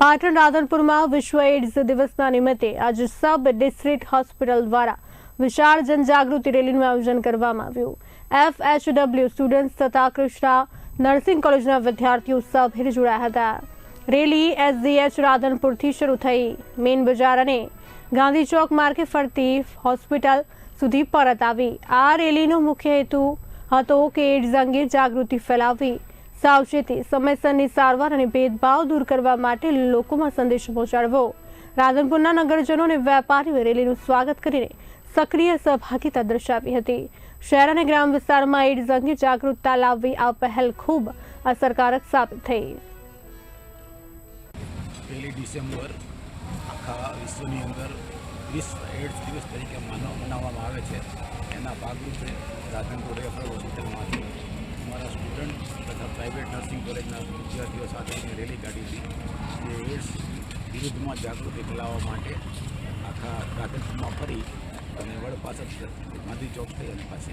પાટણ રાધનપુરમાં વિશ્વ એડ્સ દિવસના નિમિત્તે આજે સબ ડિસ્ટ્રિક્ટ હોસ્પિટલ દ્વારા વિશાળ જનજાગૃતિ રેલીનું આયોજન કરવામાં આવ્યું. એફ એચ ડબલ્યુ સ્ટુડન્ટ્સ તથા કૃષ્ણા નર્સિંગ કોલેજના વિદ્યાર્થીઓ સભેર જોડાયા હતા. રેલી એસડીએચ રાધનપુરથી શરૂ થઈ. મેઇન બજાર અને ગાંધી ચોક માર્ગે ફરતી હોસ્પિટલ સુધી પરત આવી. આ રેલીનો મુખ્ય હેતુ હતો કે એડ્સ અંગે જાગૃતિ ફેલાવવી. સાવચેતી, સમયસરની સારવાર અને ભેદભાવ દૂર કરવા માટે લોકોમાં સંદેશ પહોંચાડવો. રાધનપુરના નગરજનો અને વેપારીઓએ રેલીનું સ્વાગત કરીને સક્રિય સહભાગીતા દર્શાવી હતી. શહેર અને ગ્રામ વિસ્તારમાં એડ્સ અંગે જાગૃતતા લાવવી આ પહેલ ખૂબ અસરકારક સાબિત થઈ. પહેલી ડિસેમ્બર આખા વિશ્વની અંદર વિશ્વ એડ્સ દિવસ તરીકે મનાવવામાં આવે છે. એના ભાગરૂપે રાધનપુર રેફરલ હોસ્પિટલમાંથી અમારા સ્ટુડન્ટ પ્રાઇવેટ નર્સિંગ કોલેજના વિદ્યાર્થીઓ સાથે અમે રેલી કાઢી હતી. જે એડ્સ વિરુદ્ધમાં જાગૃતિ ફેલાવવા માટે આખા રાધનપુરમાં ફરી અને વડ પાસે ગાંધી ચોક થઈ અને પાસે